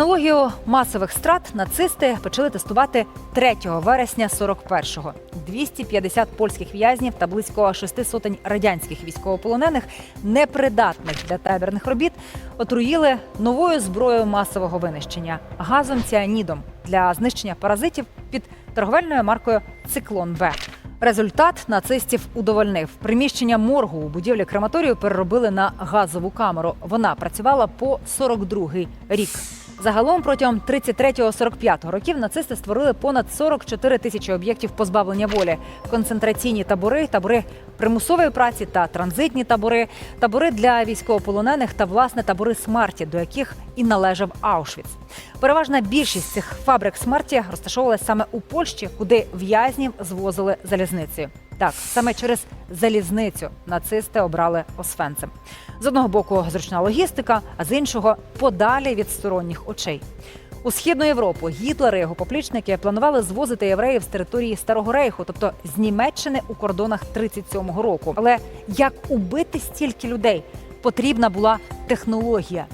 Технологію масових страт нацисти почали тестувати 3 вересня 41-го. 250 польських в'язнів та близько шести сотень радянських військовополонених, непридатних для табірних робіт, отруїли новою зброєю масового винищення газом ціанідом для знищення паразитів під торговельною маркою Циклон Б. Результат нацистів удовольнив. Приміщення моргу у будівлі крематорію переробили на газову камеру. Вона працювала по 42-й рік. Загалом протягом 33-45 років нацисти створили понад 44 тисячі об'єктів позбавлення волі, концентраційні табори, табори примусової праці та транзитні табори, табори для військовополонених та власне табори смерті, до яких і належав Аушвіц. Переважна більшість цих фабрик смерті розташовувалася саме у Польщі, куди в'язнів звозили залізницею. Так, саме через залізницю нацисти обрали Освенцим. З одного боку зручна логістика, а з іншого подалі від сторонніх очей. У східну Європу Гітлер і його поплічники планували звозити євреїв з території Старого Рейху, тобто з Німеччини у кордонах 37-го року. Але як убити стільки людей? Потрібна була технологія.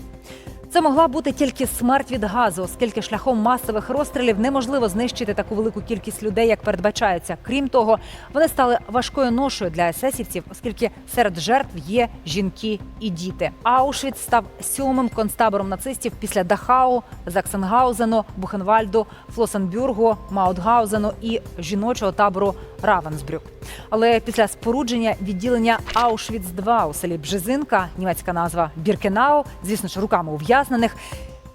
Це могла бути тільки смерть від газу, оскільки шляхом масових розстрілів неможливо знищити таку велику кількість людей, як передбачається. Крім того, вони стали важкою ношою для есесівців, оскільки серед жертв є жінки і діти. Аушвіц став сьомим концтабором нацистів після Дахау, Заксенгаузену, Бухенвальду, Флосенбюргу, Маутгаузену і жіночого табору Равенсбрюк. Але після спорудження відділення Аушвіц 2 у селі Бжезинка, німецька назва Біркенау, звісно ж, руками ув'язнених.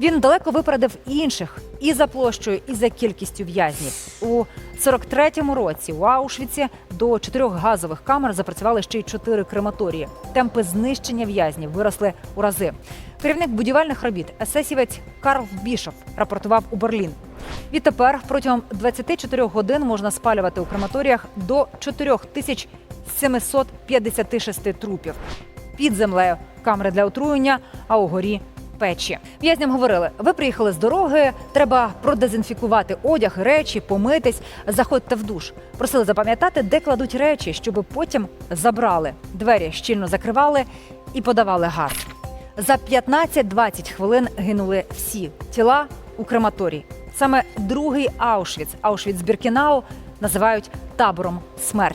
Він далеко випередив інших і за площею, і за кількістю в'язнів. У 43-му році у Аушвіці до чотирьох газових камер запрацювали ще й чотири крематорії. Темпи знищення в'язнів виросли у рази. Керівник будівельних робіт, есесівець Карл Бішов, рапортував у Берлін. Відтепер протягом 24 годин можна спалювати у крематоріях до 4756 трупів. Під землею камери для отруєння, а угорі печі. В'язням говорили: ви приїхали з дороги, треба продезінфікувати одяг, речі, помитись, заходьте в душ. Просили запам'ятати, де кладуть речі, щоб потім забрали. Двері щільно закривали і подавали газ. За 15-20 хвилин гинули всі тіла у крематорії. Саме другий Аушвіц, Аушвіц Біркінау, називають табором смерті.